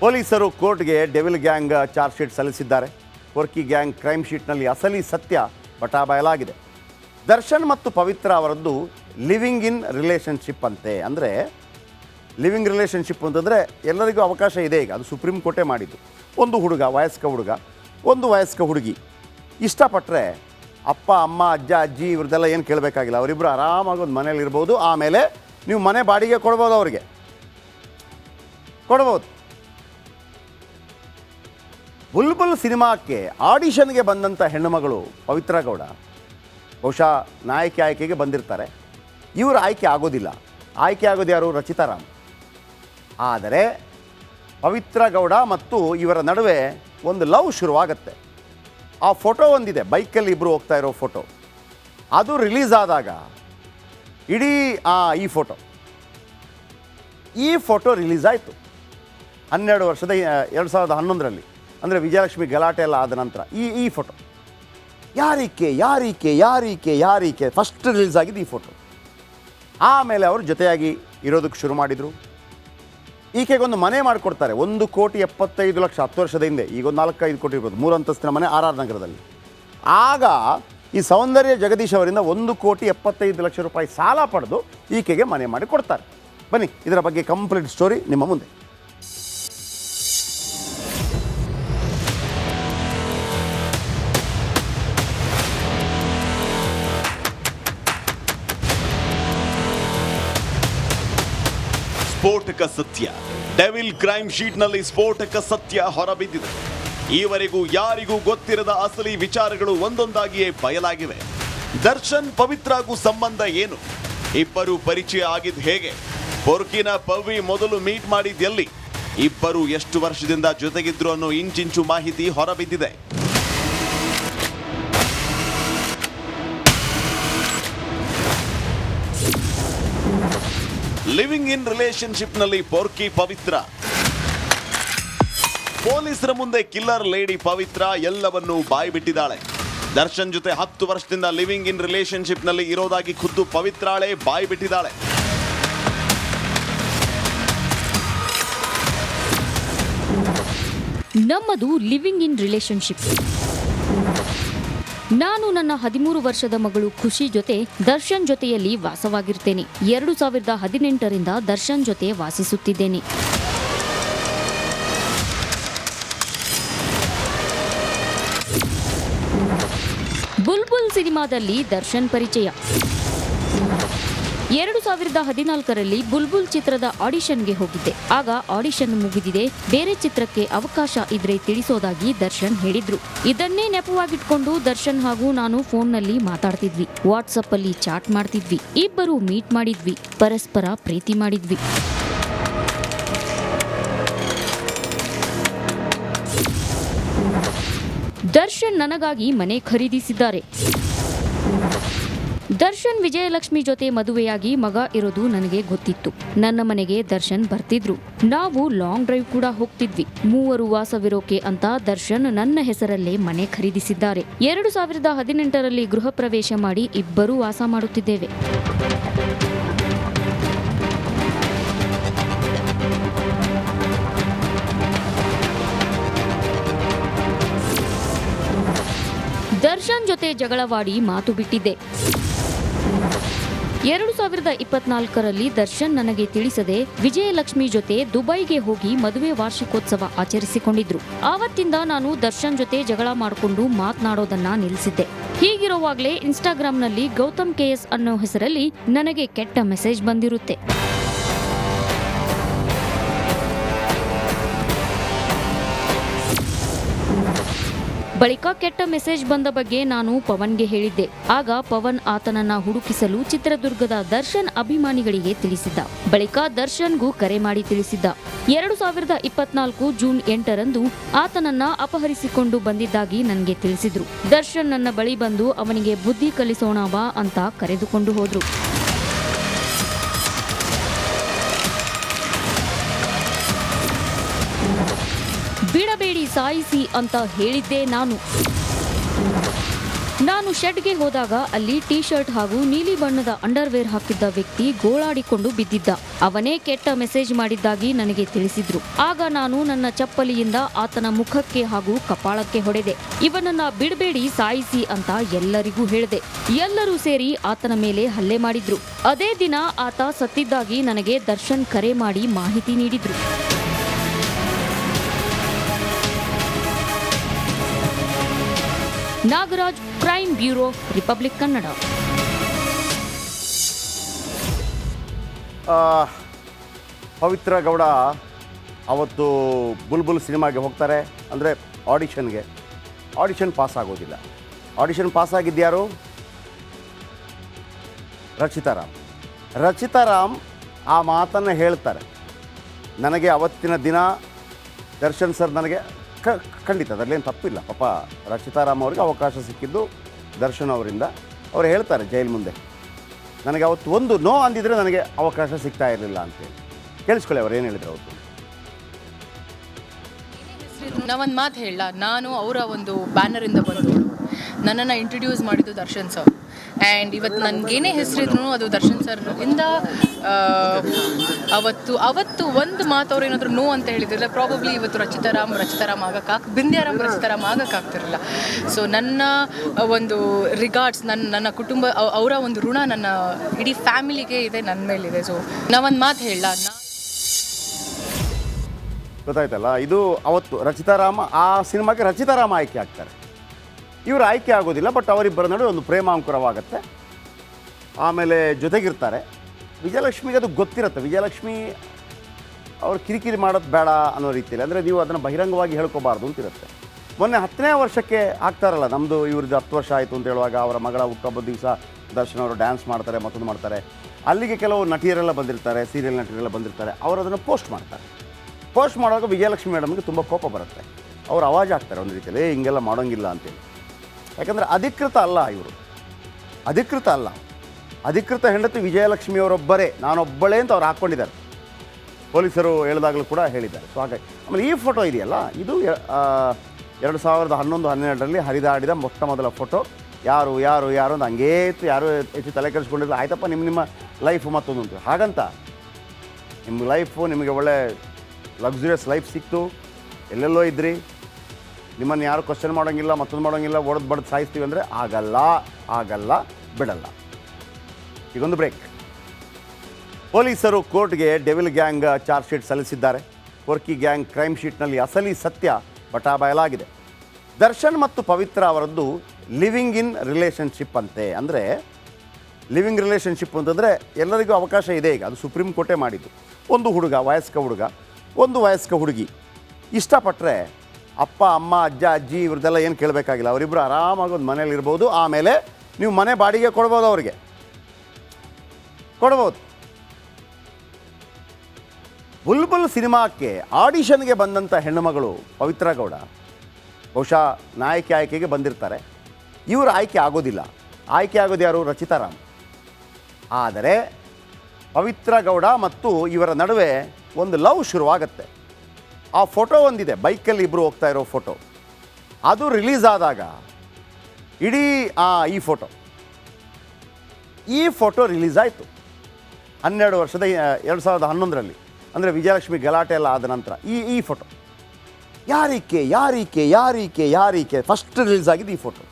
ಪೊಲೀಸರು ಕೋರ್ಟ್ಗೆ devil gang charge sheet ಸಲ್ಲಿಸಿದ್ದಾರೆ. ಕೊರ್ಕಿ ಗ್ಯಾಂಗ್ ಕ್ರೈಮ್ ಶೀಟ್ನಲ್ಲಿ ಅಸಲಿ ಸತ್ಯ ಬಟಾಬಯಲಾಗಿದೆ. ದರ್ಶನ್ ಮತ್ತು ಪವಿತ್ರ ಅವರದ್ದು ಲಿವಿಂಗ್ ಇನ್ ರಿಲೇಷನ್ಶಿಪ್ ಅಂತೆ. ಅಂದರೆ ಲಿವಿಂಗ್ ರಿಲೇಷನ್ಶಿಪ್ ಅಂತಂದರೆ ಎಲ್ಲರಿಗೂ ಅವಕಾಶ ಇದೆ ಈಗ. ಅದು ಸುಪ್ರೀಂ ಕೋರ್ಟೇ ಮಾಡಿದ್ದು. ಒಂದು ಹುಡುಗ, ವಯಸ್ಕ ಹುಡುಗ, ಒಂದು ವಯಸ್ಕ ಹುಡುಗಿ. ಇಷ್ಟಪಟ್ಟರೆ ಅಪ್ಪ, ಅಮ್ಮ, ಅಜ್ಜ, ಅಜ್ಜಿ ಇವ್ರದ್ದೆಲ್ಲ ಏನು ಕೇಳಬೇಕಾಗಿಲ್ಲ. ಅವರಿಬ್ಬರು ಆರಾಮಾಗಿ ಒಂದು ಮನೇಲಿರ್ಬೋದು ಆಮೇಲೆ ನೀವು ಮನೆ ಬಾಡಿಗೆ ಕೊಡ್ಬೋದು ಅವ್ರಿಗೆ. ಕೊಡ್ಬೋದು. ಬುಲ್ಬುಲ್ ಸಿನಿಮಾಕ್ಕೆ ಆಡಿಷನ್ಗೆ ಬಂದಂಥ ಹೆಣ್ಣುಮಗಳು ಪವಿತ್ರ ಗೌಡ. ಬಹುಶಃ ನಾಯಕಿ ಆಯ್ಕೆಗೆ ಬಂದಿರ್ತಾರೆ. ಇವರು ಆಯ್ಕೆ ಆಗೋದಿಲ್ಲ. ಆಯ್ಕೆ ಆಗೋದು ಯಾರು? ರಚಿತಾರಾಮ್ ಆದರೆ ಪವಿತ್ರ ಗೌಡ ಮತ್ತು ಇವರ ನಡುವೆ ಒಂದು ಲವ್ ಶುರುವಾಗತ್ತೆ. ಆ ಫೋಟೋ ಒಂದಿದೆ. ಬೈಕಲ್ಲಿ ಇಬ್ಬರು ಹೋಗ್ತಾ ಇರೋ ಫೋಟೋ. ಅದು ರಿಲೀಸ್ ಆದಾಗ ಇಡೀ ಆ, ಈ ಫೋಟೋ. ಈ ಫೋಟೋ ರಿಲೀಸ್ ಆಯಿತು. ಹನ್ನೆರಡು ವರ್ಷದ ಎರಡು ಸಾವಿರದ ಹನ್ನೊಂದರಲ್ಲಿ. ಅಂದರೆ ವಿಜಯಲಕ್ಷ್ಮಿ ಗಲಾಟೆ ಎಲ್ಲ ಆದ ನಂತರ ಈ ಈ ಫೋಟೋ ಯಾರೀಕೆ ಯಾರೀಕೆ ಯಾರೀಕೆ ಯಾರೀಕೆ? ಫಸ್ಟ್ ರಿಲೀಸ್ ಆಗಿದ್ದು ಈ ಫೋಟೋ ಆಮೇಲೆ ಅವರು ಜೊತೆಯಾಗಿ ಇರೋದಕ್ಕೆ ಶುರು ಮಾಡಿದರು. ಈಕೆಗೊಂದು ಮನೆ ಮಾಡಿಕೊಡ್ತಾರೆ. ಒಂದು ಕೋಟಿ ಎಪ್ಪತ್ತೈದು ಲಕ್ಷ, ಹತ್ತು ವರ್ಷದ ಹಿಂದೆ. ಈಗ ಒಂದು ನಾಲ್ಕೈದು ಕೋಟಿ ಇರ್ಬೋದು. ಮೂರು ಅಂತಸ್ತಿನ ಮನೆ ಆರ್ ಆರ್ ನಗರದಲ್ಲಿ. ಆಗ ಈ ಸೌಂದರ್ಯ ಜಗದೀಶ್ ಅವರಿಂದ ಒಂದು ಕೋಟಿ ಎಪ್ಪತ್ತೈದು ಲಕ್ಷ ರೂಪಾಯಿ ಸಾಲ ಪಡೆದು ಈಕೆಗೆ ಮನೆ ಮಾಡಿ ಕೊಡ್ತಾರೆ. ಬನ್ನಿ, ಇದರ ಬಗ್ಗೆ ಕಂಪ್ಲೀಟ್ ಸ್ಟೋರಿ ನಿಮ್ಮ ಮುಂದೆ. ಸ್ಫೋಟಕ ಸತ್ಯ. ಡೆವಿಲ್ ಕ್ರೈಮ್ ಶೀಟ್ನಲ್ಲಿ ಸ್ಫೋಟಕ ಸತ್ಯ ಹೊರಬಿದ್ದಿದೆ. ಈವರೆಗೂ ಯಾರಿಗೂ ಗೊತ್ತಿರದ ಅಸಲಿ ವಿಚಾರಗಳು ಒಂದೊಂದಾಗಿಯೇ ಬಯಲಾಗಿವೆ. ದರ್ಶನ್ ಪವಿತ್ರಾಗೂ ಸಂಬಂಧ ಏನು? ಇಬ್ಬರು ಪರಿಚಯ ಆಗಿದ್ ಹೇಗೆ? ಪೊರ್ಕಿನ ಪವಿ ಮೊದಲು ಮೀಟ್ ಮಾಡಿದ್ ಎಲ್ಲಿ ಇಬ್ಬರು ಎಷ್ಟು ವರ್ಷದಿಂದ ಜೊತೆಗಿದ್ರು ಅನ್ನೋ ಇಂಚಿಂಚು ಮಾಹಿತಿ ಹೊರಬಿದ್ದಿದೆ. ಲಿವಿಂಗ್ ಇನ್ ರಿಲೇಶನ್ಶಿಪ್ನಲ್ಲಿ ಪೋರ್ಕಿ ಪವಿತ್ರ. ಪೊಲೀಸರ ಮುಂದೆ ಕಿಲ್ಲರ್ ಲೇಡಿ ಪವಿತ್ರ ಎಲ್ಲವನ್ನೂ ಬಾಯಿ ಬಿಟ್ಟಿದ್ದಾಳೆ ದರ್ಶನ್ ಜೊತೆ ಹತ್ತು ವರ್ಷದಿಂದ ಲಿವಿಂಗ್ ಇನ್ ರಿಲೇಶನ್ಶಿಪ್ನಲ್ಲಿ ಇರೋದಾಗಿ ಖುದ್ದು ಪವಿತ್ರಾಳೆ ಬಾಯಿ ಬಿಟ್ಟಿದ್ದಾಳೆ ನಮ್ಮದು ಲಿವಿಂಗ್ ಇನ್ ರಿಲೇಶನ್ಶಿಪ್ ನಾನು ನನ್ನ ಹದಿಮೂರು ವರ್ಷದ ಮಗಳು ಖುಷಿ ಜೊತೆ ದರ್ಶನ್ ಜೊತೆಯಲ್ಲಿ ವಾಸವಾಗಿರ್ತೇನೆ. ಎರಡು ಸಾವಿರದ ಹದಿನೆಂಟರಿಂದ ದರ್ಶನ್ ಜೊತೆ ವಾಸಿಸುತ್ತಿದ್ದೇನೆ. ಬುಲ್ಬುಲ್ ಸಿನಿಮಾದಲ್ಲಿ ದರ್ಶನ್ ಪರಿಚಯ. ಎರಡು ಸಾವಿರದ ಹದಿನಾಲ್ಕರಲ್ಲಿ ಬುಲ್ಬುಲ್ ಚಿತ್ರದ ಆಡಿಷನ್ಗೆ ಹೋಗಿದ್ದೆ. ಆಗ ಆಡಿಷನ್ ಮುಗಿದಿದೆ. ಬೇರೆ ಚಿತ್ರಕ್ಕೆ ಅವಕಾಶ ಇದ್ರೆ ತಿಳಿಸೋದಾಗಿ ದರ್ಶನ್ ಹೇಳಿದ್ರು. ಇದನ್ನೇ ನೆಪವಾಗಿಟ್ಕೊಂಡು ದರ್ಶನ್ ಹಾಗೂ ನಾನು ಫೋನ್ನಲ್ಲಿ ಮಾತಾಡ್ತಿದ್ವಿ. ವಾಟ್ಸಪ್ ಅಲ್ಲಿ ಚಾಟ್ ಮಾಡ್ತಿದ್ವಿ. ಇಬ್ಬರು ಮೀಟ್ ಮಾಡಿದ್ವಿ. ಪರಸ್ಪರ ಪ್ರೀತಿ ಮಾಡಿದ್ವಿ. ದರ್ಶನ್ ನನಗಾಗಿ ಮನೆ ಖರೀದಿಸಿದ್ದಾರೆ. ದರ್ಶನ್ ವಿಜಯಲಕ್ಷ್ಮಿ ಜೊತೆ ಮದುವೆಯಾಗಿ ಮಗ ಇರೋದು ನನಗೆ ಗೊತ್ತಿತ್ತು. ನನ್ನ ಮನೆಗೆ ದರ್ಶನ್ ಬರ್ತಿದ್ರು. ನಾವು ಲಾಂಗ್ ಡ್ರೈವ್ ಕೂಡ ಹೋಗ್ತಿದ್ವಿ. ಮೂವರು ವಾಸವಿರೋಕೆ ಅಂತ ದರ್ಶನ್ ನನ್ನ ಹೆಸರಲ್ಲೇ ಮನೆ ಖರೀದಿಸಿದ್ದಾರೆ. ಎರಡು ಸಾವಿರದ ಹದಿನೆಂಟರಲ್ಲಿ ಗೃಹ ಪ್ರವೇಶ ಮಾಡಿ ಇಬ್ಬರೂ ವಾಸ ಮಾಡುತ್ತಿದ್ದೇವೆ. ದರ್ಶನ್ ಜೊತೆ ಜಗಳವಾಡಿ ಮಾತು ಬಿಟ್ಟಿದ್ದೆ. ಎರಡು ಸಾವಿರದ ಇಪ್ಪತ್ನಾಲ್ಕರಲ್ಲಿ ದರ್ಶನ್ ನನಗೆ ತಿಳಿಸದೆ ವಿಜಯಲಕ್ಷ್ಮಿ ಜೊತೆ ದುಬೈಗೆ ಹೋಗಿ ಮದುವೆ ವಾರ್ಷಿಕೋತ್ಸವ ಆಚರಿಸಿಕೊಂಡಿದ್ರು. ಆವತ್ತಿಂದ ನಾನು ದರ್ಶನ್ ಜೊತೆ ಜಗಳ ಮಾಡಿಕೊಂಡು ಮಾತನಾಡೋದನ್ನ ನಿಲ್ಲಿಸಿದ್ದೆ. ಹೀಗಿರುವಾಗಲೇ ಇನ್ಸ್ಟಾಗ್ರಾಂನಲ್ಲಿ ಗೌತಮ್ ಕೆಎಸ್ ಅನ್ನೋ ಹೆಸರಲ್ಲಿ ನನಗೆ ಕೆಟ್ಟ ಮೆಸೇಜ್ ಬಂದಿರುತ್ತೆ. ಬಳಿಕ ಕೆಟ್ಟ ಮೆಸೇಜ್ ಬಂದ ಬಗ್ಗೆ ನಾನು ಪವನ್ಗೆ ಹೇಳಿದ್ದೆ. ಆಗ ಪವನ್ ಆತನನ್ನ ಹುಡುಕಿಸಲು ಚಿತ್ರದುರ್ಗದ ದರ್ಶನ್ ಅಭಿಮಾನಿಗಳಿಗೆ ತಿಳಿಸಿದ್ದ. ಬಳಿಕ ದರ್ಶನ್ಗೂ ಕರೆ ಮಾಡಿ ತಿಳಿಸಿದ್ದ. ಎರಡು ಸಾವಿರದ ಇಪ್ಪತ್ನಾಲ್ಕು ಜೂನ್ ಎಂಟರಂದು ಆತನನ್ನ ಅಪಹರಿಸಿಕೊಂಡು ಬಂದಿದ್ದಾಗಿ ನನಗೆ ತಿಳಿಸಿದ್ರು. ದರ್ಶನ್ ನನ್ನ ಬಳಿ ಬಂದು ಅವನಿಗೆ ಬುದ್ಧಿ ಕಲಿಸೋಣ ಬಾ ಅಂತ ಕರೆದುಕೊಂಡು ಹೋದ್ರು. ಬಿಡಬೇಡಿ ಸಾಯಿಸಿ ಅಂತ ಹೇಳಿದ್ದೆ ನಾನು. ನಾನು ಶೆಡ್ಗೆ ಹೋದಾಗ ಅಲ್ಲಿ ಟೀ ಶರ್ಟ್ ಹಾಗೂ ನೀಲಿ ಬಣ್ಣದ ಅಂಡರ್ವೇರ್ ಹಾಕಿದ್ದ ವ್ಯಕ್ತಿ ಗೋಳಾಡಿಕೊಂಡು ಬಿದ್ದಿದ್ದ. ಅವನೇ ಕೆಟ್ಟ ಮೆಸೇಜ್ ಮಾಡಿದ್ದಾಗಿ ನನಗೆ ತಿಳಿಸಿದ್ರು. ಆಗ ನಾನು ನನ್ನ ಚಪ್ಪಲಿಯಿಂದ ಆತನ ಮುಖಕ್ಕೆ ಹಾಗೂ ಕಪಾಳಕ್ಕೆ ಹೊಡೆದೆ. ಇವನನ್ನ ಬಿಡಬೇಡಿ, ಸಾಯಿಸಿ ಅಂತ ಎಲ್ಲರಿಗೂ ಹೇಳಿದೆ. ಎಲ್ಲರೂ ಸೇರಿ ಆತನ ಮೇಲೆ ಹಲ್ಲೆ ಮಾಡಿದ್ರು. ಅದೇ ದಿನ ಆತ ಸತ್ತಿದ್ದಾಗಿ ನನಗೆ ದರ್ಶನ್ ಕರೆ ಮಾಡಿ ಮಾಹಿತಿ ನೀಡಿದ್ರು. Nagaraj crime bureau, Republic Kannada. Pavithra Gowda ಅವತ್ತು ಬುಲ್ಬುಲ್ ಸಿನಿಮಾಗೆ ಹೋಗ್ತಾರೆ. ಅಂದರೆ ಆಡಿಷನ್ಗೆ. ಆಡಿಷನ್ ಪಾಸ್ ಆಗೋದಿಲ್ಲ. ಆಡಿಷನ್ ಪಾಸ್ ಆಗಿದ್ಯಾರು ರಚಿತಾರಾಮ್ ರಚಿತಾರಾಮ್ ಆ ಮಾತನ್ನು ಹೇಳ್ತಾರೆ. ನನಗೆ ಅವತ್ತಿನ ದಿನ ದರ್ಶನ್ ಸರ್ ನನಗೆ ಕ ಖಂಡಿತ, ಅದರಲ್ಲೇನು ತಪ್ಪಿಲ್ಲ. ಪಾಪ ರಕ್ಷಿತಾರಾಮ್ ಅವರಿಗೆ ಅವಕಾಶ ಸಿಕ್ಕಿದ್ದು ದರ್ಶನ್ ಅವರಿಂದ. ಅವ್ರು ಹೇಳ್ತಾರೆ ಜೈಲ್ ಮುಂದೆ, ನನಗೆ ಅವತ್ತು ಒಂದು ನೋ ಅಂದಿದ್ರೆ ನನಗೆ ಅವಕಾಶ ಸಿಗ್ತಾ ಇರಲಿಲ್ಲ ಅಂತೇಳಿ. ಕೇಳಿಸ್ಕೊಳ್ಳಿ ಅವ್ರು ಏನು ಹೇಳಿದ್ರು ಅವತ್ತು. ನಾವೊಂದು ಮಾತು ಹೇಳ, ನಾನು ಅವರ ಒಂದು ಬ್ಯಾನರಿಂದ ಬಂದು ನನ್ನನ್ನು ಇಂಟ್ರಡ್ಯೂಸ್ ಮಾಡಿದ್ದು ದರ್ಶನ್ ಸರ್. ಆ್ಯಂಡ್ ಇವತ್ತು ನನಗೇನೇ ಹೆಸರಿದ್ರು ಅದು ದರ್ಶನ್ ಸರ್ ಇಂದ ಅವತ್ತು ಅವತ್ತು ಒಂದು ಮಾತು ಅವ್ರು ಏನಾದರೂ ನೋ ಅಂತ ಹೇಳಿದ್ರಲ್ಲ ಪ್ರಾಬಬ್ಲಿ ಇವತ್ತು ರಚಿತಾರಾಮ್ ರಚಿತಾರಾಮ್ ಆಗಕ್ಕಾಗ್ ಬಿಂದ್ಯಾರಾಮ್ ರಚಿತಾರಾಮ್ ಆಗಕ್ಕಾಗ್ತಿರಲಿಲ್ಲ ಸೊ ನನ್ನ ಒಂದು ರಿಗಾರ್ಡ್ಸ್ ನನ್ನ ನನ್ನ ಕುಟುಂಬ ಅವ್- ಅವರ ಒಂದು ಋಣ ನನ್ನ ಇಡೀ ಫ್ಯಾಮಿಲಿಗೆ ಇದೆ ನನ್ನ ಮೇಲಿದೆ. ಸೊ ನಾವೊಂದು ಮಾತು ಹೇಳ ಗೊತ್ತಾಯ್ತಲ್ಲ, ಇದು ಅವತ್ತು ರಚಿತಾರಾಮ ಆ ಸಿನಿಮಾಗೆ ರಚಿತಾರಾಮ ಆಯ್ಕೆ ಆಗ್ತಾರೆ. ಇವರು ಆಯ್ಕೆ ಆಗೋದಿಲ್ಲ ಬಟ್ ಅವರಿಬ್ಬರ ನಡುವೆ ಒಂದು ಪ್ರೇಮಾಂಕುರವಾಗುತ್ತೆ. ಆಮೇಲೆ ಜೊತೆಗಿರ್ತಾರೆ. ವಿಜಯಲಕ್ಷ್ಮಿಗೆ ಅದು ಗೊತ್ತಿರುತ್ತೆ. ವಿಜಯಲಕ್ಷ್ಮಿ ಅವ್ರು ಕಿರಿಕಿರಿ ಮಾಡೋದು ಬೇಡ ಅನ್ನೋ ರೀತಿಯಲ್ಲಿ. ಅಂದರೆ ನೀವು ಅದನ್ನು ಬಹಿರಂಗವಾಗಿ ಹೇಳ್ಕೋಬಾರ್ದು ಅಂತಿರುತ್ತೆ ಮೊನ್ನೆ ಹತ್ತನೇ ವರ್ಷಕ್ಕೆ ಆಗ್ತಾರಲ್ಲ ನಮ್ಮದು ಇವ್ರದ್ದು ಹತ್ತು ವರ್ಷ ಆಯಿತು ಅಂತ ಹೇಳುವಾಗ ಅವರ ಮಗಳ ಹುಟ್ಟುಹಬ್ಬದ ದಿವಸ ದರ್ಶನ್ ಅವರು ಡ್ಯಾನ್ಸ್ ಮಾಡ್ತಾರೆ ಮತ್ತೊಂದು ಮಾಡ್ತಾರೆ. ಅಲ್ಲಿಗೆ ಕೆಲವು ನಟಿಯರೆಲ್ಲ ಬಂದಿರ್ತಾರೆ ಸೀರಿಯಲ್ ನಟಿಯರೆಲ್ಲ ಬಂದಿರ್ತಾರೆ. ಅವರು ಅದನ್ನು ಪೋಸ್ಟ್ ಮಾಡ್ತಾರೆ. ಪೋಸ್ಟ್ ಮಾಡುವಾಗ ವಿಜಯಲಕ್ಷ್ಮಿ ಮೇಡಮ್ಗೆ ತುಂಬ ಕೋಪ ಬರುತ್ತೆ. ಅವ್ರು ಅವಾಜ್ ಆಗ್ತಾರೆ ಒಂದು ರೀತಿಯಲ್ಲಿ "ಏ, ಹಿಂಗೆಲ್ಲ ಮಾಡೋಂಗಿಲ್ಲ ಅಂತೇಳಿ. ಯಾಕಂದರೆ ಅಧಿಕೃತ ಅಲ್ಲ ಇವರು. ಅಧಿಕೃತ ಅಲ್ಲ. ಅಧಿಕೃತ ಹೆಂಡತಿ ವಿಜಯಲಕ್ಷ್ಮಿಯವರೊಬ್ಬರೇ ನಾನೊಬ್ಬಳೇ ಅಂತ ಅವ್ರು ಹಾಕ್ಕೊಂಡಿದ್ದಾರೆ ಪೊಲೀಸರು ಹೇಳಿದಾಗಲೂ ಕೂಡ ಹೇಳಿದ್ದಾರೆ. ಸೊ ಹಾಗಾಗಿ ಆಮೇಲೆ ಈ ಫೋಟೋ ಇದೆಯಲ್ಲ, ಇದು ಎರಡು ಸಾವಿರದ ಹನ್ನೊಂದು, ಹನ್ನೆರಡರಲ್ಲಿ ಹರಿದಾಡಿದ ಮೊಟ್ಟ ಮೊದಲ ಫೋಟೋ ಯಾರು ಯಾರು ಯಾರು ಅಂತ ಹಂಗೇ ಇತ್ತು ಯಾರು ಹೆಚ್ಚು ತಲೆ ಕೆಡಿಸ್ಕೊಂಡಿಲ್ಲ ಆಯ್ತಪ್ಪ, ನಿಮ್ಮ ನಿಮ್ಮ ಲೈಫ್ ಮತ್ತೊಂದು ಅಂತ ಹಾಗಂತ ನಿಮ್ಮ ಲೈಫು ನಿಮಗೆ ಒಳ್ಳೆ ಲಕ್ಸುರಿಯಸ್ ಲೈಫ್ ಸಿಕ್ತು. ಎಲ್ಲೆಲ್ಲೋ ಇದ್ರಿ. ನಿಮ್ಮನ್ನು ಯಾರು ಕ್ವಶನ್ ಮಾಡೋಂಗಿಲ್ಲ, ಮತ್ತೊಂದು ಮಾಡೋಂಗಿಲ್ಲ, ಒಡೆದು ಬಡ್ದು ಸಾಯಿಸ್ತೀವಿ ಅಂದರೆ ಆಗಲ್ಲ ಆಗಲ್ಲ, ಬಿಡಲ್ಲ. ಈಗೊಂದು ಬ್ರೇಕ್ ಪೊಲೀಸರು ಕೋರ್ಟ್ಗೆ ಡೆವಿಲ್ ಗ್ಯಾಂಗ್ ಚಾರ್ಜ್ ಶೀಟ್ ಸಲ್ಲಿಸಿದ್ದಾರೆ. ಕೊರ್ಕಿ ಗ್ಯಾಂಗ್ ಕ್ರೈಮ್ ಶೀಟ್ನಲ್ಲಿ ಅಸಲಿ ಸತ್ಯ ಬಟಾಬಯಲಾಗಿದೆ. ದರ್ಶನ್ ಮತ್ತು ಪವಿತ್ರ ಅವರದ್ದು ಲಿವಿಂಗ್ ಇನ್ ರಿಲೇಷನ್ಶಿಪ್ ಅಂತೆ. ಅಂದರೆ ಲಿವಿಂಗ್ ರಿಲೇಷನ್ಶಿಪ್ ಅಂತಂದರೆ ಎಲ್ಲರಿಗೂ ಅವಕಾಶ ಇದೆ ಈಗ. ಅದು ಸುಪ್ರೀಂ ಕೋರ್ಟೇ ಮಾಡಿದ್ದು. ಒಂದು ಹುಡುಗ, ವಯಸ್ಕ ಹುಡುಗ, ಒಂದು ವಯಸ್ಕ ಹುಡುಗಿ. ಇಷ್ಟಪಟ್ಟರೆ ಅಪ್ಪ, ಅಮ್ಮ, ಅಜ್ಜ, ಅಜ್ಜಿ ಇವ್ರದ್ದೆಲ್ಲ ಏನು ಕೇಳಬೇಕಾಗಿಲ್ಲ. ಅವರಿಬ್ಬರು ಆರಾಮಾಗಿ ಒಂದು ಮನೇಲಿ ಇರ್ಬೋದು. ಆಮೇಲೆ ನೀವು ಮನೆ ಬಾಡಿಗೆ ಕೊಡ್ಬೋದು ಅವ್ರಿಗೆ. ಕೊಡ್ಬೋದು. ಬುಲ್ಬುಲ್ ಸಿನಿಮಾಕ್ಕೆ ಆಡಿಷನ್ಗೆ ಬಂದಂಥ ಹೆಣ್ಣುಮಗಳು ಪವಿತ್ರ ಗೌಡ. ಬಹುಶಃ ನಾಯಕಿ ಆಯ್ಕೆಗೆ ಬಂದಿರ್ತಾರೆ. ಇವರು ಆಯ್ಕೆ ಆಗೋದಿಲ್ಲ. ಆಯ್ಕೆ ಆಗೋದು ಯಾರು? ರಚಿತಾರಾಮ್ ಆದರೆ ಪವಿತ್ರ ಗೌಡ ಮತ್ತು ಇವರ ನಡುವೆ ಒಂದು ಲವ್ ಶುರುವಾಗತ್ತೆ. ಆ ಫೋಟೋ ಒಂದಿದೆ, ಬೈಕಲ್ಲಿ ಇಬ್ಬರು ಹೋಗ್ತಾ ಇರೋ ಫೋಟೋ. ಅದು ರಿಲೀಸ್ ಆದಾಗ ಇಡೀ, ಆ, ಈ ಫೋಟೋ. ಈ ಫೋಟೋ ರಿಲೀಸ್ ಆಯಿತು. ಹನ್ನೆರಡು ವರ್ಷದ ಎರಡು ಸಾವಿರದ ಹನ್ನೊಂದರಲ್ಲಿ. ಅಂದರೆ ವಿಜಯಲಕ್ಷ್ಮಿ ಗಲಾಟೆ ಎಲ್ಲ ಆದ ನಂತರ, ಈ ಈ ಫೋಟೋ. ಯಾರೀಕೆ ಯಾರೀಕೆ ಯಾರೀಕೆ ಯಾರೀಕೆ ಫಸ್ಟ್ ರಿಲೀಸ್ ಆಗಿದ್ದು ಈ ಫೋಟೋ.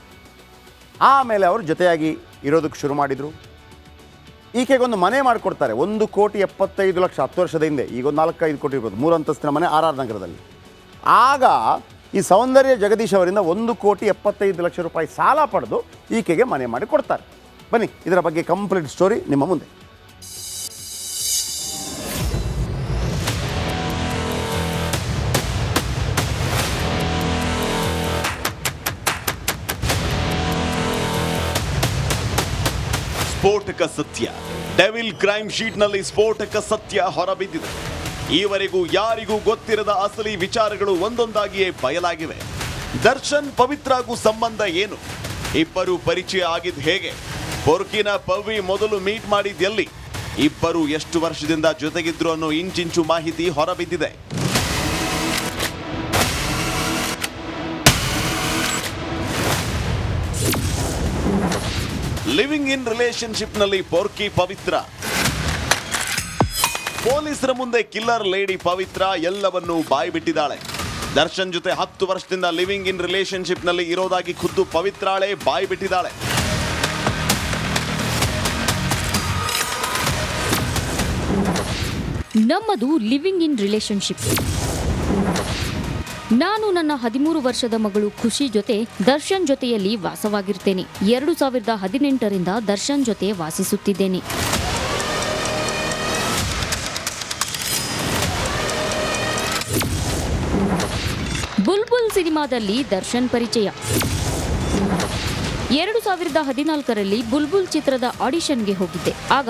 ಆಮೇಲೆ ಅವರು ಜೊತೆಯಾಗಿ ಇರೋದಕ್ಕೆ ಶುರು ಮಾಡಿದರು. ಈಕೆಗೊಂದು ಮನೆ ಮಾಡಿಕೊಡ್ತಾರೆ. ಒಂದು ಕೋಟಿ ಎಪ್ಪತ್ತೈದು ಲಕ್ಷ, ಹತ್ತು ವರ್ಷದ ಹಿಂದೆ, ಈಗ ಒಂದು ನಾಲ್ಕೈದು ಕೋಟಿ ಇರ್ಬೋದು, ಮೂರು ಅಂತಸ್ತಿನ ಮನೆ ಆರ್ ಆರ್ ನಗರದಲ್ಲಿ. ಆಗ ಈ ಸೌಂದರ್ಯ ಜಗದೀಶ್ ಅವರಿಂದ ಒಂದು ಕೋಟಿ ಎಪ್ಪತ್ತೈದು ಲಕ್ಷ ರೂಪಾಯಿ ಸಾಲ ಪಡೆದು ಈಕೆಗೆ ಮನೆ ಮಾಡಿ ಕೊಡ್ತಾರೆ. ಬನ್ನಿ, ಇದರ ಬಗ್ಗೆ ಕಂಪ್ಲೀಟ್ ಸ್ಟೋರಿ ನಿಮ್ಮ ಮುಂದೆ. ಸ್ಫೋಟಕ ಸತ್ಯ. ಡೆವಿಲ್ ಕ್ರೈಮ್ ಶೀಟ್ನಲ್ಲಿ ಸ್ಫೋಟಕ ಸತ್ಯ ಹೊರಬಿದ್ದಿದೆ. ಈವರೆಗೂ ಯಾರಿಗೂ ಗೊತ್ತಿರದ ಅಸಲಿ ವಿಚಾರಗಳು ಒಂದೊಂದಾಗಿಯೇ ಬಯಲಾಗಿವೆ. ದರ್ಶನ್ ಪವಿತ್ರಾಗೂ ಸಂಬಂಧ ಏನು? ಇಬ್ಬರು ಪರಿಚಯ ಆಗಿದ್ದು ಹೇಗೆ? ಪೊರ್ಕಿನ ಪವಿ ಮೊದಲು ಮೀಟ್ ಮಾಡಿದ್ದೆಲ್ಲಿ? ಇಬ್ಬರು ಎಷ್ಟು ವರ್ಷದಿಂದ ಜೊತೆಗಿದ್ರು ಅನ್ನೋ ಇಂಚಿಂಚು ಮಾಹಿತಿ ಹೊರಬಿದ್ದಿದೆ. ಲಿವಿಂಗ್ ಇನ್ ರಿಲೇಶನ್ಶಿಪ್ನಲ್ಲಿ ನಲ್ಲಿ ಪೊರ್ಕಿ ಪವಿತ್ರ. ಪೊಲೀಸರ ಮುಂದೆ ಕಿಲ್ಲರ್ ಲೇಡಿ ಪವಿತ್ರ ಎಲ್ಲವನ್ನೂ ಬಾಯಿ ಬಿಟ್ಟಿದ್ದಾಳೆ ದರ್ಶನ್ ಜೊತೆ ಹತ್ತು ವರ್ಷದಿಂದ ಲಿವಿಂಗ್ ಇನ್ ರಿಲೇಶನ್ಶಿಪ್ನಲ್ಲಿ ಇರೋದಾಗಿ ಖುದ್ದು ಪವಿತ್ರಾಳೆ ಬಾಯಿ ಬಿಟ್ಟಿದ್ದಾಳೆ ನಮ್ಮದು ಲಿವಿಂಗ್ ಇನ್ ರಿಲೇಶನ್ಶಿಪ್ ನಾನು ನನ್ನ ಹದಿಮೂರು ವರ್ಷದ ಮಗಳು ಖುಷಿ ಜೊತೆ ದರ್ಶನ್ ಜೊತೆಯಲ್ಲಿ ವಾಸವಾಗಿರ್ತೇನೆ. ಎರಡು ಸಾವಿರದ ಹದಿನೆಂಟರಿಂದ ದರ್ಶನ್ ಜೊತೆ ವಾಸಿಸುತ್ತಿದ್ದೇನೆ. ಬುಲ್ಬುಲ್ ಸಿನಿಮಾದಲ್ಲಿ ದರ್ಶನ್ ಪರಿಚಯ. ಎರಡು ಸಾವಿರದ ಹದಿನಾಲ್ಕರಲ್ಲಿ ಬುಲ್ಬುಲ್ ಚಿತ್ರದ ಆಡಿಷನ್ಗೆ ಹೋಗಿದ್ದೆ. ಆಗ